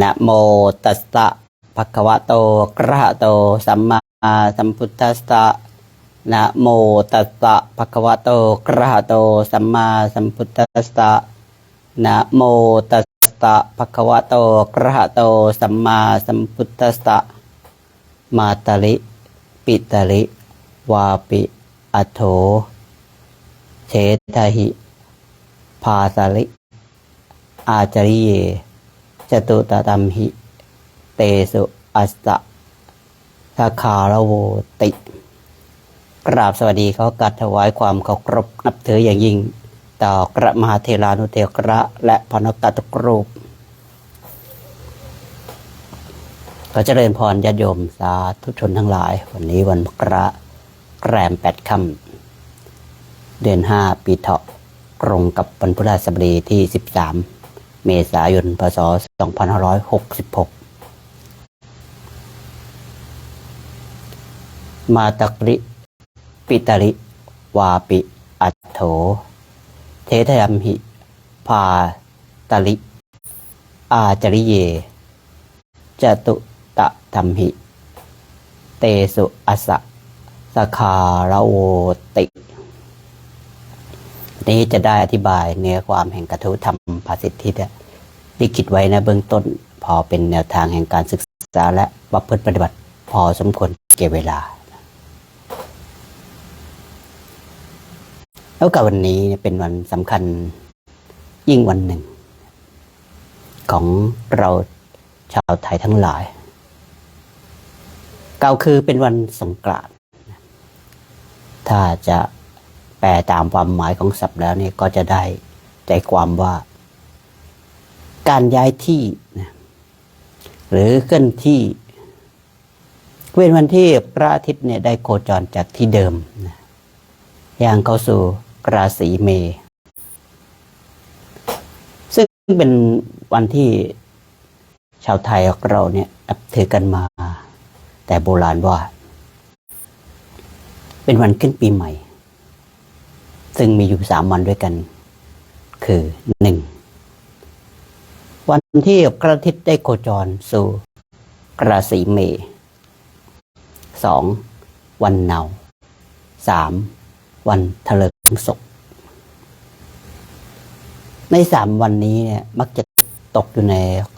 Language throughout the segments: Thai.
นะโมตัสสะภะคะวะโตอะระหะโต สัมมาสัมพุทธัสสะนะโมตัสสะภะคะวะโตอะระหะโต สัมมาสัมพุทธัสสะนะโมตัสสะภะคะวะโตอะระหะโต สัมมาสัมพุทธัสสะมาตาลิปิตาลิวาปิอโธเชตหิพาสลิ อาจาริเย จตุตตัมหิ เตสุอัสสะสาคารโวติ กราบสวัสดีเขากัดถวายความเคารพนับถืออย่างยิ่ง ต่อกระมหาเทรานุเทระ และพนกัตกรูปขอเจริญพรญาติโยมสาธุชนทั้งหลาย วันนี้วันพระแกรมแปดค่ำเดือนห้าปีเถาะตรงกับวันพฤหัสบดีที่13 เมษายน พศ 2566 มาตกริปิตริ วาปิ อัตโถ เทธยัมหิ พาตลิอาจริเย จตุตะธรรมหิ เตสุอสสะสคารโวติ นี้จะได้อธิบายเนื้อความแห่งกระทู้ธรรมภาสิทธิที่คิดไว้นะเบื้องต้น พอเป็นแนวทางแห่งการศึกษาและประพฤติปฏิบัติพอสมควรเก็บเวลา แล้วกับวันนี้เนี่ยเป็นวันสำคัญยิ่งวันหนึ่ง ของเราชาวไทยทั้งหลายเก่าคือเป็นวันสงกรานต์ถ้าจะ แปลตามความหมายของศัพท์แล้วเนี่ยก็จะได้ใจความว่า การย้ายที่นะหรือเคลื่อนที่เป็นวันที่พระอาทิตย์เนี่ยได้โคจรจากที่เดิมนะย่างเข้าสู่ราศีเมษซึ่งเป็นวันที่ชาวไทยเราเนี่ยนับถือกันมา แต่โบราณว่า เป็นวันขึ้นปีใหม่ ซึ่งมีอยู่สามวันด้วยกัน คือหนึ่งวันที่พระอาทิตย์ได้โคจรสู่ราศีเมษสองวันเนาสามวันทะเลิงศพในสามวันนี้เนี่ยมักจะตกอยู่ใน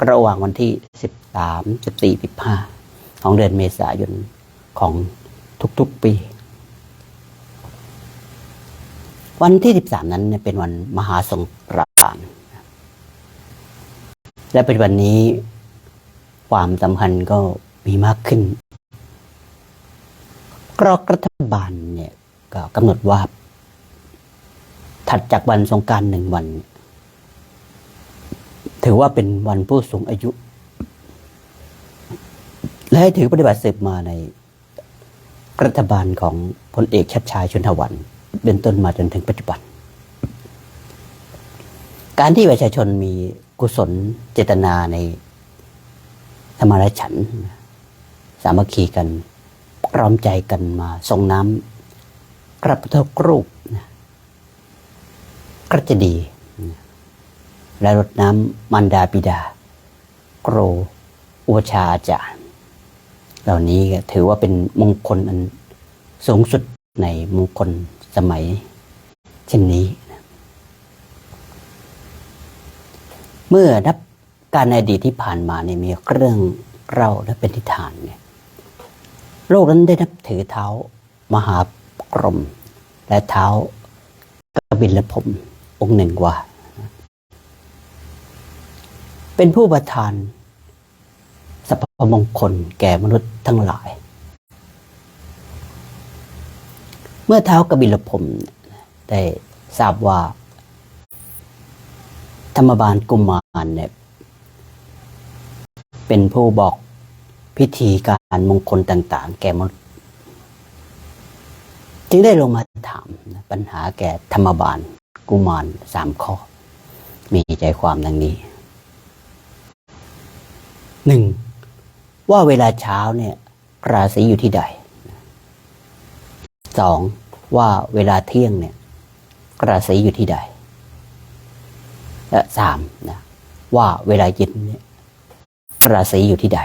ระหว่างวันที่สิบสามสิบสี่สิบห้าของเดือนเมษายนของทุกๆปี วันที่ 13 นั้นเนี่ยเป็นวันมหาสงกรานต์และเป็นวันนี้ความสำคัญก็มีมากขึ้นกรอกรัฐบาลเนี่ยก็กำหนดว่า ถัดจากวันสงการหนึ่งวัน ถือว่าเป็นวันผู้สูงอายุ และให้ถือปฏิบัติสืบมาในรัฐบาลของพลเอกชัดชายชุนทวัน เป็นต้นมาจนถึงปัจจุบัน การที่ประชาชนมีกุศลเจตนาในธรรมรฉัน สามัคคีกันพร้อมใจกันมาส่งน้ำพระพุทธรูปนะก็จะดี และรดน้ำมันดาบิดา โกรอุปชาอาจารย์ เหล่านี้ถือว่าเป็นมงคลอันสูงสุดในมงคล สมัยเช่นนี้ เมื่อนับการในอดีตที่ผ่านมาเนี่ยมีเรื่องเล่าและเป็นทิฐานเนี่ยโลกนั้นได้นับถือเท้ามหากรม และเท้ากบิลพมองค์หนึ่งว่า เป็นผู้ประทานสัพพมงคลแก่มนุษย์ทั้งหลาย เมื่อเท้ากบิลพรมได้ทราบว่า ธรรมบาลกุมารเนี่ยเป็นผู้บอกพิธีการมงคลต่าง ๆ แก่มนุษย์จึงได้ลงมาถามปัญหาแก่ธรรมบาลกุมารสามข้อ มีใจความดังนี้หนึ่งว่าเวลาเช้าเนี่ย ราศีอยู่ที่ใดสอง ว่าเวลาเที่ยงเนี่ยราศีอยู่ที่ใด และสามนะว่าเวลาเย็นเนี่ยราศีอยู่ที่ใด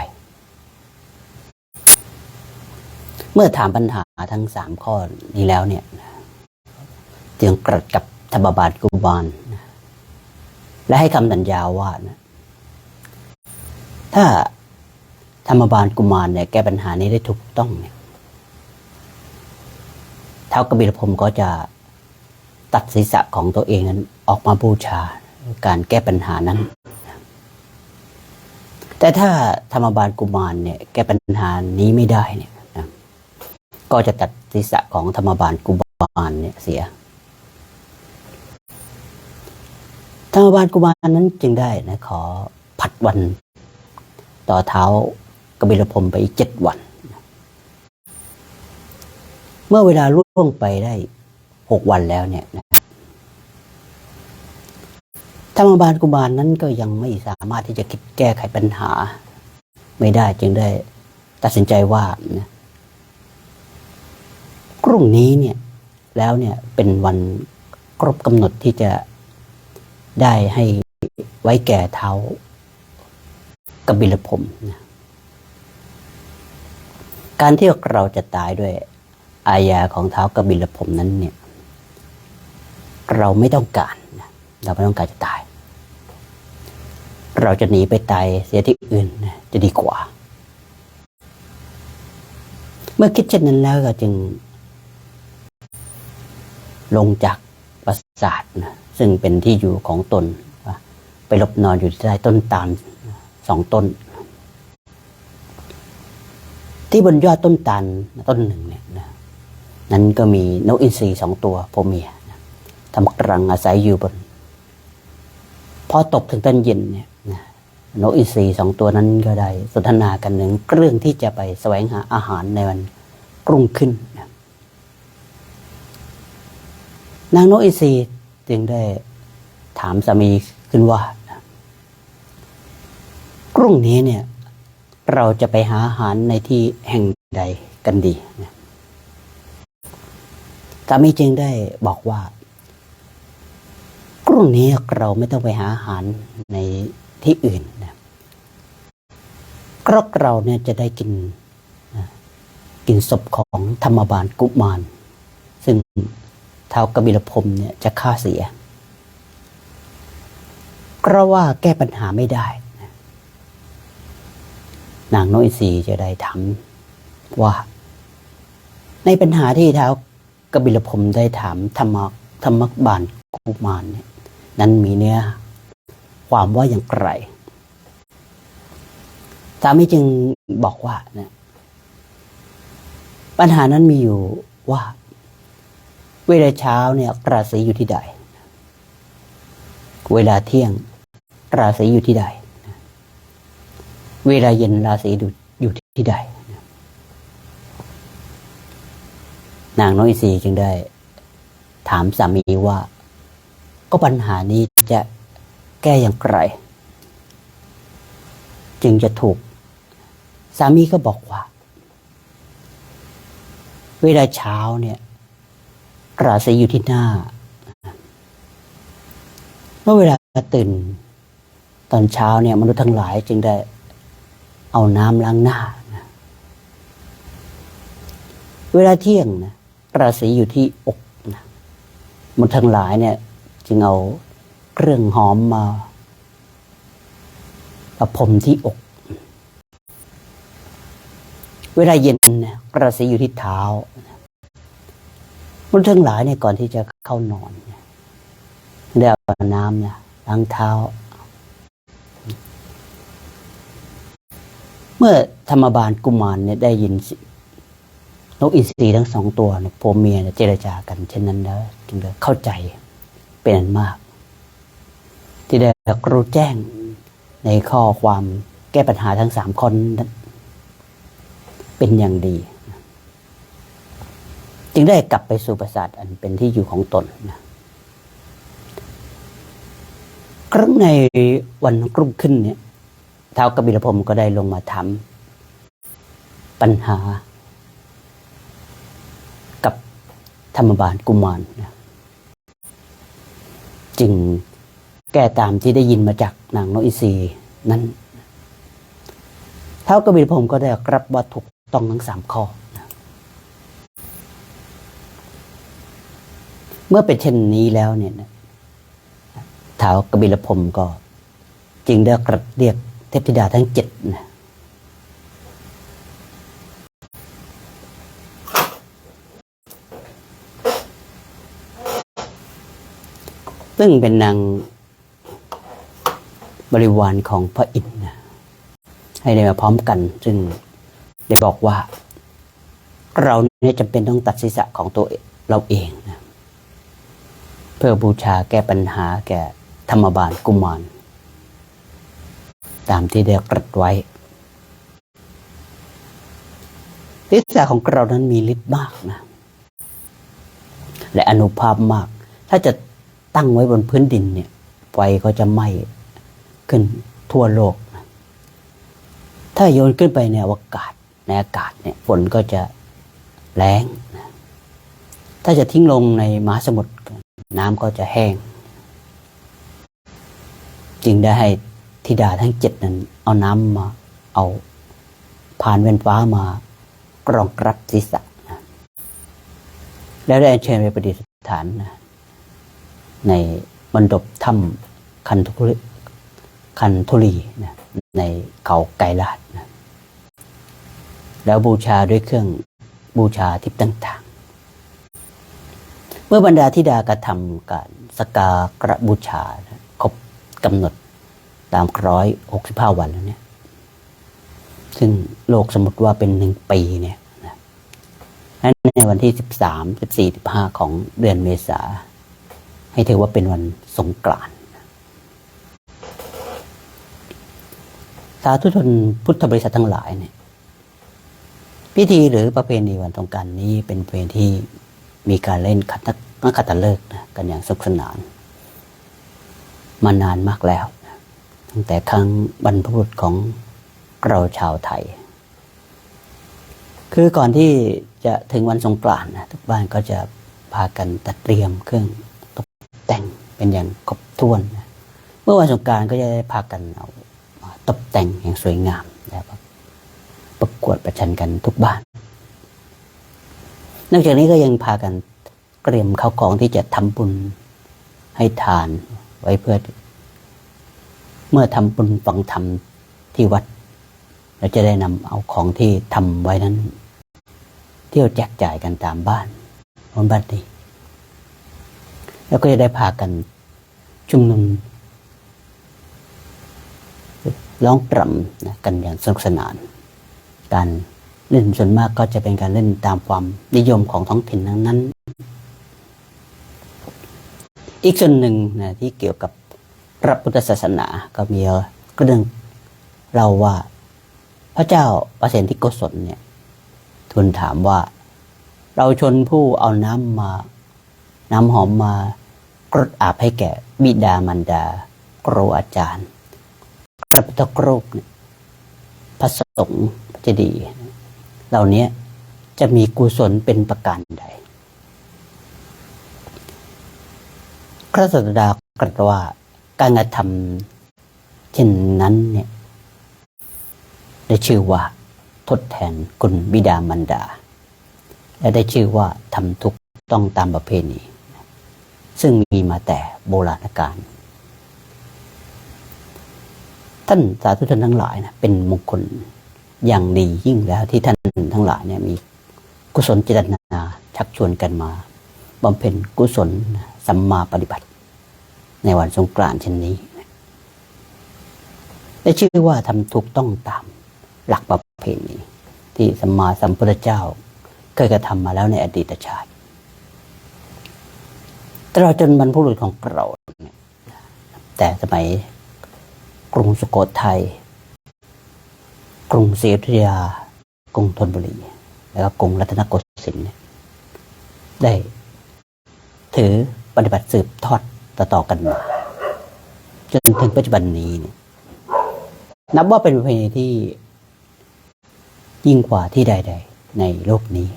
เมื่อถามปัญหาทั้งสามข้อนี้แล้วเนี่ย จึงกรัดกับธรรมบาลกุบาลและให้คำสัญญาว่านะถ้าธรรมบาลกุมารเนี่ยแก้ปัญหานี้ได้ถูกต้องเนี่ย เท้ากบิลพรมก็จะตัดศีรษะของตัวเองนั้นออกมาบูชาการแก้ปัญหานั้น แต่ถ้าธรรมบาลกุมารเนี่ยแก้ปัญหานี้ไม่ได้เนี่ยนะก็จะตัดศีรษะของธรรมบาลกุมารเนี่ยเสีย ธรรมบาลกุมารนั้นจึงได้นะขอผัดวัน ต่อเท้ากบิลพรมไปอีกเจ็ดวัน เมื่อเวลาล่วงไปได้หกวันแล้วเนี่ยธรรมบาลกุมารนั้นก็ยังไม่สามารถที่จะคิดแก้ไขปัญหา ไม่ได้จึงได้ตัดสินใจว่านะพรุ่งนี้เนี่ย แล้วเนี่ยเป็นวันครบกำหนดที่จะได้ให้ไว้แก่เท้ากบิลพมนะการที่เราจะตายด้วย อาญาของเท้ากบิลพรหมนั้นเนี่ยเราไม่ต้องการเราไม่ต้องการจะตาย เราจะหนีไปตายเสียที่อื่นจะดีกว่า เมื่อคิดเช่นนั้นแล้วก็จึง ลงจากปราสาทนะซึ่งเป็นที่อยู่ของตน ไปหลบนอนอยู่ใต้ต้นตาลสองต้น ที่บนยอดต้นตาลต้นหนึ่งเนี่ยนะ นั้นก็มีนกอินทรีสองตัวพ่อเมียทำกรังอาศัยอยู่บนพอตกถึงตอนเย็นเนี่ยนะนกอินทรีสองตัวนั้นก็ได้สนทนากันหนึ่งเรื่องที่จะไปแสวงหาอาหารในวันกรุ่งขึ้นนางนกอินทรีจึงได้ถามสามีขึ้นว่านะพรุ่งนี้เนี่ย เราจะไปหาอาหารในที่แห่งใดกันดีนะ สามีจึงได้บอกว่าพรุ่งนี้เราไม่ต้องไปหาอาหารในที่อื่นนะเพราะเราเนี่ยจะได้กินนะกินศพของธรรมบาลกุมาร ซึ่งท้าวกบิลพรมเนี่ยจะฆ่าเสีย เพราะว่าแก้ปัญหาไม่ได้นะนางน้อยสีจะได้ถามว่า ในปัญหาที่ท้าว กบิลพรมได้ถามธรรมธรรมบาลกุมารเนี่ยนั้นมีเนื้อความว่าอย่างไรสามีจึงบอกว่านะปัญหานั้นมีอยู่ว่า เวลาเช้าเนี่ยราศีอยู่ที่ใด เวลาเที่ยง ราศีอยู่ที่ใด เวลาเย็นราศีอยู่ที่ใด นางน้อยสีจึงได้ ถามสามีว่า ก็ปัญหานี้จะแก้อย่างไร จึงจะถูก สามีก็บอกว่า เวลาเช้าเนี่ยราศีอยู่ที่หน้า เมื่อเวลาตื่น ตอนเช้าเนี่ย มนุษย์ทั้งหลายจึงได้ เอาน้ำล้างหน้านะเวลาเที่ยงนะ ราศีอยู่ที่อกนะมันทั้งหลายเนี่ย จึงเอาเครื่องหอมมาประพรมที่อก เวลาเย็นเนี่ยราศีอยู่ที่เท้า มันทั้งหลายเนี่ยก่อนที่จะเข้านอนเนี่ยได้เอาน้ำเนี่ยล้างเท้า เมื่อธรรมบาลกุมารเนี่ยได้ยิน นกอินทรีทั้งสองตัวเนี่ยผัวเมียเนี่ยเจรจากันเช่นนั้นแล้วจึงได้เข้าใจเป็นอันมาก ที่ได้รู้แจ้งในข้อความแก้ปัญหาทั้งสามคนเป็นอย่างดี จึงได้กลับไปสู่ปราสาทอันเป็นที่อยู่ของตนนะครั้งในวันรุ่งขึ้นเนี่ยท้าวกบิลพรมก็ได้ลงมาถามปัญหา กับ ธรรมบาลกุมารนะจึงแก้ตามที่ได้ยินมาจากนางนกอินทรีนั้นเท้ากบิลพรมก็ได้รับว่าถูกต้องทั้งสามข้อนะเมื่อเป็นเช่นนี้แล้วเนี่ยนะท้ากบิลพรมก็ จึงได้กระเรียกเทพธิดาทั้งเจ็ดนะ ซึ่งเป็นนางบริวารของพระอินทร์ให้ได้มาพร้อมกัน ซึ่งได้บอกว่า เราเนี่ยจำเป็นต้องตัดศีรษะของตัวเราเองนะเพื่อบูชาแก้ปัญหาแก่ธรรมบาลกุมารตามที่ได้กรัดไว้ศีรษะของเรานั้นมีฤทธิ์มากนะ และอนุภาพมาก ถ้าจะ ตั้งไว้บนพื้นดินเนี่ยไฟก็จะไหม้ขึ้นทั่วโลก ถ้าโยนขึ้นไปในอวกาศในอากาศเนี่ยฝนก็จะแรงถ้าจะทิ้งลงในมหาสมุทรน้ำก็จะแห้ง จึงได้ให้ธิดาทั้งเจ็ดนั้น เอาน้ำมา เอาผ่านเวนฟ้ามากรองกรับศีรษะ แล้วได้เชิญไปประดิษฐานนะ ในบรรดบถ้ำคันทุรีคันทุรีนะในเขาไกรลาดนะแล้วบูชาด้วยเครื่องบูชาทิพย์ต่างๆ เมื่อบรรดาธิดากระทำการสกากระบูชานะครบกำหนดตามร้อยหกสิบห้าวันแล้วเนี่ยซึ่งโลกสมมติว่าเป็นหนึ่งปีเนี่ยนะและในวันที่สิบสามสิบสี่สิบห้าของเดือนเมษา ให้ถือว่าเป็นวันสงกรานต์สาธุชนพุทธบริษัททั้งหลายเนี่ยพิธีหรือประเพณีวันสงกรารนี้เป็นเพณีที่มีการเล่นขัตนักขัตฤกษ์นะกันอย่างสนุกสนาน มานานมากแล้วนะตั้งแต่ครั้งบรรพบุรุษของเราชาวไทย คือก่อนที่จะถึงวันสงกรานต์นะทุกบ้านก็จะพากันตัดเตรียมเครื่อง เป็นอย่างครบถ้วนนะเมื่อวันสงกานต์ก็จะได้พากันเอาตกแต่งอย่างสวยงามแล้วก็ประกวดประชันกันทุกบ้าน นอกจากนี้ก็ยังพากันเตรียมข้าวของที่จะทำบุญให้ทานไว้เพื่อ เมื่อทำบุญฟังธรรมที่วัดเราจะได้นำเอาของที่ทำไว้นั้น เที่ยวแจกจ่ายกันตามบ้านบนบ้านนี้ แล้วก็จะได้พากันชุมนุมร้องปรำนะกันอย่างสนุกสนาน การเล่นส่วนมากก็จะเป็นการเล่นตามความนิยมของท้องถิ่นทั้งนั้น อีกส่วนหนึ่งนะที่เกี่ยวกับพระพุทธศาสนาก็มีเรื่องเราว่า พระเจ้าประเสนที่โกศลเนี่ยทูลถามว่า เราชนผู้เอาน้ำมา น้ำหอมมากรดอาบให้แก่บิดามารดาครูอาจารย์ พระพุทธรูปเนี่ยพระสงฆ์พระเจดีย์เหล่านี้จะมีกุศลเป็นประการใดพระสัสดากรัสว่าการกระทำเช่นนั้นเนี่ยได้ชื่อว่าทดแทนคุณบิดามารดา และได้ชื่อว่าทำทุกต้องตามประเพณี ซึ่งมีมาแต่โบราณกาลท่านสาธุชนทั้งหลายนะเป็นมงคลอย่างดียิ่งแล้วที่ท่านทั้งหลายเนี่ยมีกุศลเจตนาชักชวนกันมาบำเพ็ญกุศลสัมมาปฏิบัติ ในวันสงกรานต์เช่นนี้ได้ชื่อว่าทำถูกต้องตามหลักประเพณีที่สัมมาสัมพุทธเจ้า เคยกระทำมาแล้วในอดีตชาติ ตลอดจนบรรพบุรุษของเราแต่สมัยกรุงสุโขทัยกรุงศรีอยุธยากรุงธนบุรี แล้วก็กรุงรัตนโกสินทร์เนี่ยได้ ถือปฏิบัติสืบทอดต่อๆกันมาจนถึงปัจจุบันนี้เนี่ยนับว่าเป็นประเพณีที่ยิ่งกว่าที่ใด ๆ ในโลกนี้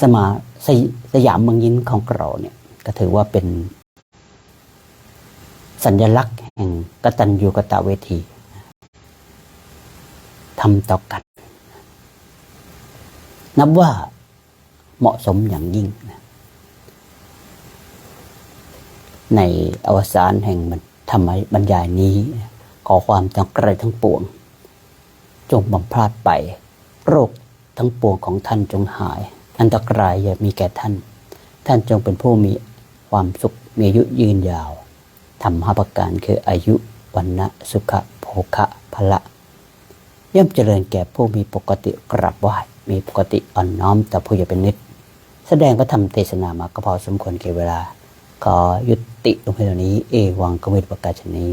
สมาสยสยามเมืองยินของเราเนี่ยก็ถือว่าเป็น สัญลักษณ์แห่งกตัญญูกตเวทีทำต่อกัน นับว่าเหมาะสมอย่างยิ่งนะในอวสานแห่งธรรมบรรยายนี้ ขอความจงไกลทั้งปวง จงบำพลาดไป โรคทั้งปวงของท่านจงหาย อันตรายอย่ามีแก่ท่าน ท่านจงเป็นผู้มีความสุขมีอายุยืนยาวทำห้าประการคืออายุวันนะสุขะโภคะพละ ย่อมเจริญแก่ผู้มีปกติกราบไหว้มีปกติอ่อนน้อมแต่ผู้อย่าเป็นนิด แสดงพระธรรมเทศนามาก็พอสมควรแก่เวลา ขอยุติลงเพียงเท่านี้ เอวังกมิตรประกาศนี้